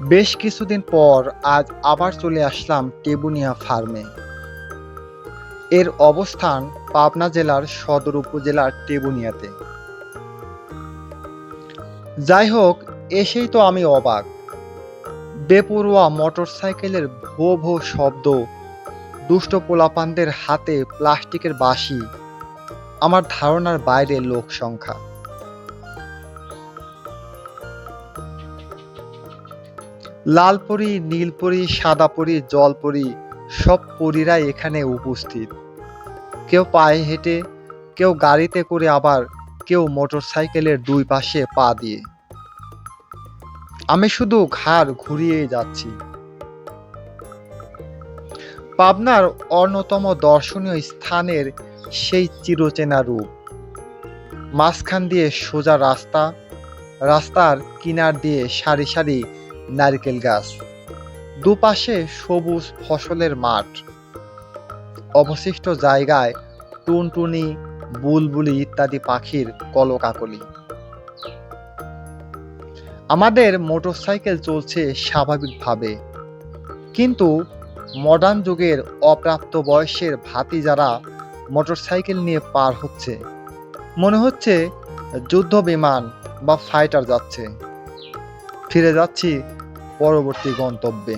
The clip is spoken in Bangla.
বেশ কিছুদিন পর আজ আবার চলে আসলাম টেবুনিয়া ফার্মে। এর অবস্থান পাবনা জেলার সদর উপজেলার টেবুনিয়াতে। যাই হোক, এসেই তো আমি অবাক। বেপরোয়া মোটরসাইকেলের ভো ভো শব্দ, দুষ্ট পোলাপানদের হাতে প্লাস্টিকের বাঁশি, আমার ধারণার বাইরে লোক সংখ্যা লালপরি, নীলপরি, সাদাপরি, জলপরি সব পরীরাই এখানে উপস্থিত। কেউ পায়ে হেঁটে, কেউ গাড়িতে করে আবার কেউ মোটরসাইকেলের দুই পাশে পা দিয়ে। আমি শুধু ঘাড় ঘুরিয়ে যাচ্ছি। পাবনার অন্যতম দর্শনীয় স্থানের সেই চিরচেনা রূপ। মাঝখান দিয়ে সোজা রাস্তা, রাস্তার কিনার দিয়ে সারি সারি নারকেল গাছ। দুপাশে সবুজ ফসলের মাঠ। অবশিষ্ট জায়গায় টুনটুনি, বুলবুলি ইত্যাদি পাখির কলকাকলি। আমাদের মোটরসাইকেল চলছে স্বাভাবিকভাবে। কিন্তু মডার্ন যুগের অপ্রাপ্ত বয়সের ভাতি যারা মোটরসাইকেল নিয়ে পার হচ্ছে। মনে হচ্ছে যুদ্ধ বিমান বা ফাইটার যাচ্ছে। ফিরে যাচ্ছি পরবর্তী গন্তব্যে।